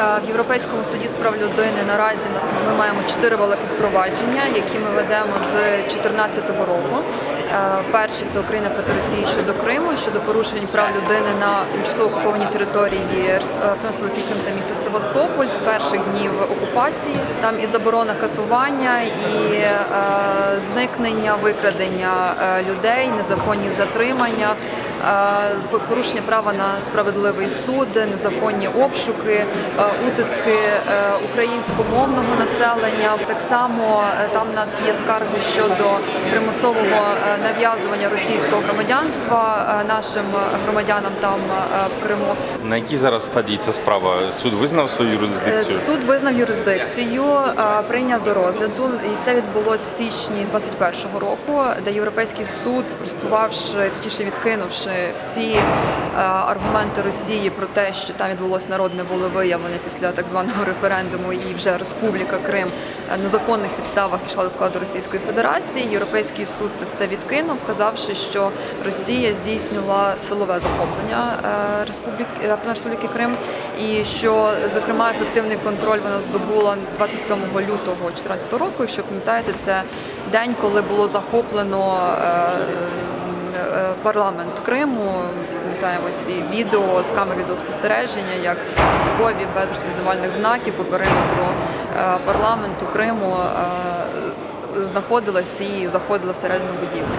Е, В Європейському суді з прав людини наразі нас ми маємо чотири великих провадження, які ми ведемо з 2014 року. Е, Перші це Україна проти Росії щодо Криму, щодо порушень прав людини на тимчасово окупованій території Автономної Крим та міста Севастополь з перших днів окупації. Там і заборона катування, і е, зникнення, викрадення е, людей, незаконні затримання. Порушення права на справедливий суд, незаконні обшуки, утиски українськомовного населення. Так само там в нас є скарги щодо примусового нав'язування російського громадянства е, нашим громадянам там е, в Криму. На якій зараз стадії ця справа? Суд визнав свою Е, юрисдикцію? Суд визнав юрисдикцію, е, прийняв до розгляду, і це відбулось в січні 21-го року, де Європейський суд, спростувавши, точніше відкинувши всі е, аргументи Росії про те, що там відбулось народне волевиявлення після так званого референдуму, і вже Республіка Крим е, на законних підставах пішла до складу Російської Федерації. Європейський суд це все відкинув, вказавши, що Росія здійснювала силове захоплення е, Республіки Республіки Крим, і що зокрема ефективний контроль вона здобула 27 лютого 2014 року. Якщо пам'ятаєте, це день, коли було захоплено. Е, Парламент Криму ми запам'ятаємо пам'ятаємо ці відео з камер відеоспостереження, як військові без розпізнавальних знаків по периметру е, парламенту Криму е, знаходилась і заходила всередину будівлі.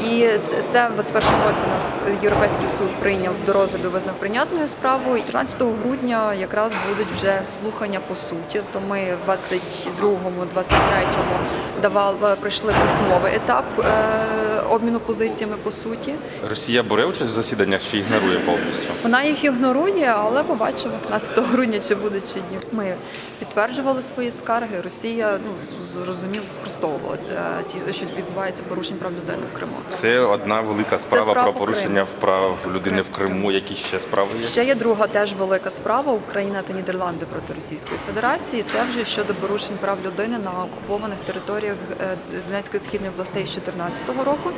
І це, в 21 році нас Європейський суд прийняв до розгляду визнав прийнятною справою. І 13 грудня якраз будуть вже слухання по суті. То ми в 22-му, 23-му давали пройшли письмовий етап е, обміну позиціями по суті. Росія бере участь в засіданнях чи ігнорує повністю? Вона їх ігнорує, але побачимо 13 грудня, чи буде чи ні. Ми підтверджували свої скарги. Росія ну зрозуміло спростовувала е, ті, що відбувається порушень прав людини в Криму. Це одна велика справа справа про порушення прав людини в Криму. Які ще справи є? Ще є друга теж велика справа Україна та Нідерланди проти Російської Федерації. Це вже щодо порушень прав людини на окупованих територіях е, Донецької східної областей з 2014 року.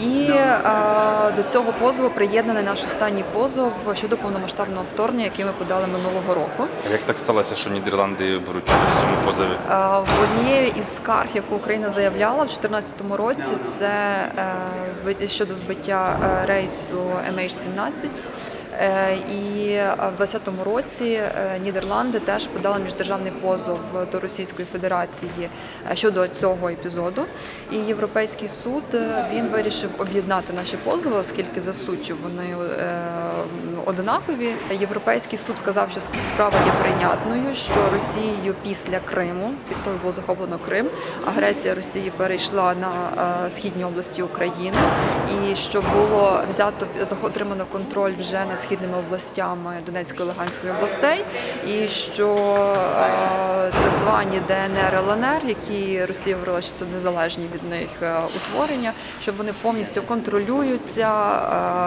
І е, до цього позову приєднаний наш останній позов щодо повномасштабного вторгнення, який ми подали минулого року. А Як так сталося, що Нідерланди беруть участь в цьому позові? Е, В однією із скарг, яку Україна заявляла в 2014 році, це е, зби- щодо збиття е, рейсу MH17. Е, І е, в 2020 році е, Нідерланди теж подали міждержавний позов до Російської Федерації щодо цього епізоду. І Європейський суд він вирішив об'єднати наші позови, оскільки за суттю вони однакові. Європейський суд вказав, що справа є прийнятною, що Росією після Криму, після того як було захоплено Крим, агресія Росії перейшла на східні області України, і що було взято отримано контроль вже над східними областями Донецької Луганської областей, і що так звані ДНР ЛНР, які Росія говорила, що це незалежні від них е, утворення, що вони повністю контролюються,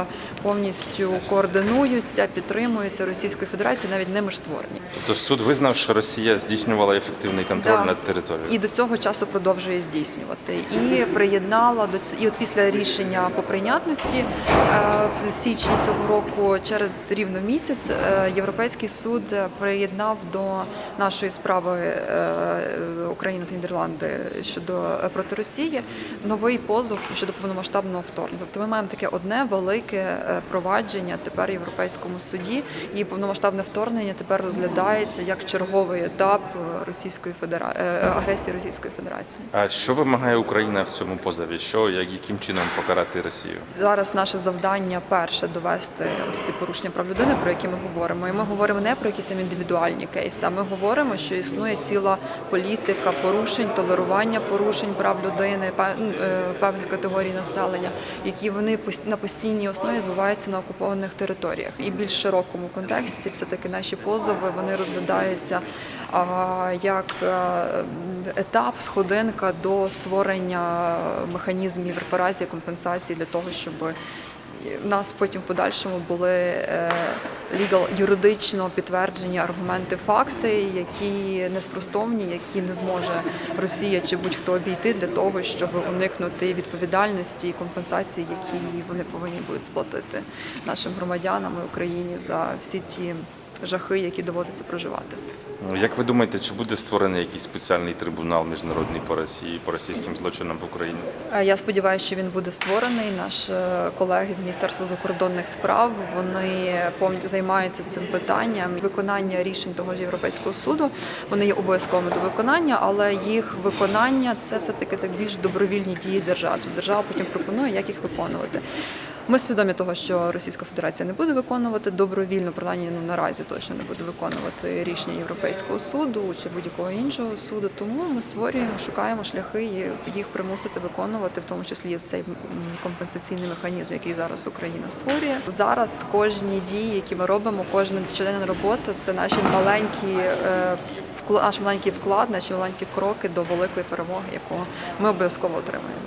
е, повністю координуються, підтримуються Російською Федерацією, навіть ними ж створені. Тобто суд визнав, що Росія здійснювала ефективний контроль Да. над територією. І до цього часу продовжує здійснювати. І приєднала до ц- і от після рішення по прийнятності е, в січні цього року, через рівно місяць, е, Європейський суд приєднав до нашої справи е, Україна та Нідерланди щодо е, проти Росії новий позов щодо повномасштабного вторгнення. Тобто ми маємо таке одне велике провадження тепер в Європейському суді, і повномасштабне вторгнення тепер розглядається як черговий етап Російської Федера... агресії Російської Федерації. А що вимагає Україна в цьому позові? Що яким чином покарати Росію? Зараз наше завдання перше довести ось ці порушення прав людини, про які ми говоримо. І ми говоримо не про якісь там індивідуальні кейси, а ми говоримо, що існує ціла політика порушень, толерування порушень прав людини, ну, е, певних категорій населення, які вони на постійній основі відбуваються на окупованих територіях. І більш широкому контексті, все таки наші позови вони розглядаються як е, етап, сходинка до створення механізмів репарації, компенсації для того, щоб в нас потім в подальшому були е, legal, юридично підтверджені аргументи, факти, які неспростовні, які не зможе Росія чи будь-хто обійти для того, щоб уникнути відповідальності і компенсації, які вони повинні будуть сплатити нашим громадянам і Україні за всі ті жахи, які доводиться проживати. Як ви думаєте, чи буде створений якийсь спеціальний трибунал міжнародний по Росії по російським злочинам в Україні? Е, Я сподіваюся, що він буде створений. Наші колеги з Міністерства закордонних справ вони займаються цим питанням. Виконання рішень того ж європейського суду вони є обов'язковими до виконання, але їх виконання це все таки так більш добровільні дії держави. Держава потім пропонує, як їх виконувати. Ми свідомі того, що Російська Федерація не буде виконувати добровільно, принаймні ну, наразі точно не буде виконувати рішення Європейського суду чи будь-якого іншого суду. Тому ми створюємо, шукаємо шляхи їх примусити виконувати, в тому числі цей компенсаційний механізм, який зараз Україна створює. Зараз кожні дії, які ми робимо, кожна щоденна робота це наші маленькі. е, Наш маленький вклад, наші маленькі кроки до великої перемоги, яку ми обов'язково отримаємо.